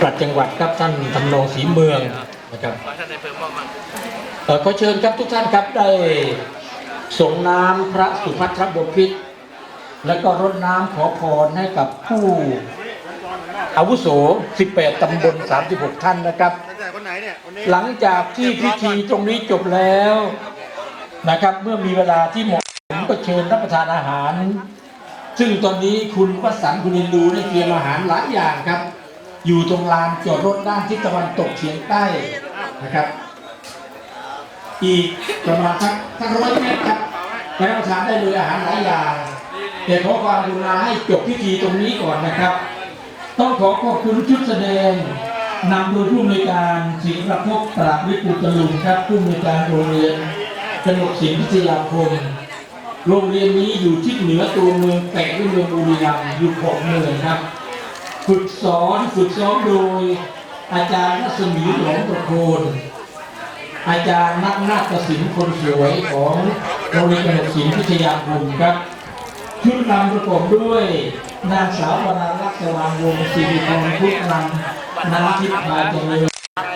ปลัดจังหวัดครับท่านทำนองศรีเมืองนะครับขอท่านในายอำเภอมอบมั่งเอ่อขอเชิญครับทุกท่านครับได้ส่งน้ำพระสุภัทรบพิตรและก็รดน้ำขอพรให้กับผู้อาวุโส 18 ตำบล 36 ท่านนะครับตั้งแต่คนไหนเนี่ยคนนี้หลังจากที่พิธีตรงนี้จบแล้วนะครับ เมื่อมีเวลาที่เหมาะสมก็เชิญรับประทานอาหาร ซึ่งตอนนี้คุณวสันต์คุณอินดูได้เตรียมอาหารหลายอย่างครับ อยู่ตรงลานจอดรถด้านทิศตะวันตกเฉียงใต้นะครับ อีกประมาณสักสักร้อยเมตรครับไปรับประทานได้เลยอาหารหลายอย่างแต่ขอความกรุณาให้จบพิธีตรงนี้ก่อนนะครับ ต้องขอขอบคุณชุดแสดงนำโดยผู้อำนวยการศิลปภพตราวิปุตตลุนครับผู้อำนวยการโรงเรียนกนกศิลป์พิทยาคมโรงเรียนนี้อยู่ทิศเหนือตัวเมืองแปะด้วยเมืองบุรีรัมย์อยู่ขอบเมืองครับ ฝึกสอนฝึกซ้อมโดย อาจารย์รัศมีหลงประโคนอาจารย์นักนาฏศิลป์คนสวยของโรงเรียนกนกศิลป์พิทยาคมครับชุดนำประกอบด้วยนางสาววราลักษณ์สว่างวงศ์สิริพรพุทธนำน้ำทิพย์พาเจริญ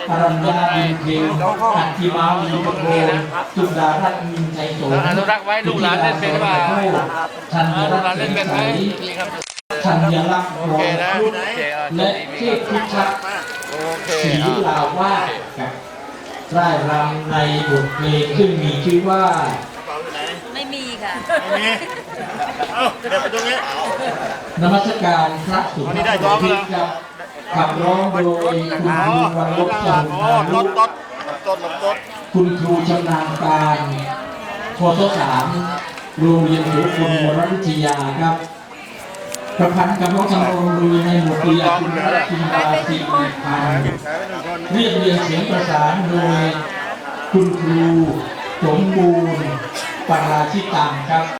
อรัญญาบินเพลอัจจิมาลีประโคนสุดารัตน์มินใจโสมอนุรักษ์ไว้ลูกหลานเล่นเป็นหรือเปล่าธัญลูกหรัลานตน์เล่นเป็นไหมใสนี่ครับธัญรักษ์โอรอเคงนะพุทธโอเคอะและเทพพิทักษ์โอเคศรีอะลาวาสครับร่ายรำในบทเพลงซึ่งมีชื่อว่าไม่มีค่ะไม่มีเอ้าเดี๋ยวไปตรงนี้นมัสการพระสุภาพบพิตรครับขับร้องโดยคุณครูวันลบสมุนโอ้ทารนุถต้นต้นต้นคุณครูชำนาญการพศสามโรงเรียนสุคุณวรวิทยาครับ ประพันธ์กับน้องทำรงโดยในหมวดเรียนคุณรัตน์จินดาสิริพันธ์แพ้ไปหนึ่งคนเรียบเรียงเสียงประสานโดยคุณครูสมบูรณ์ปราชิตังครับ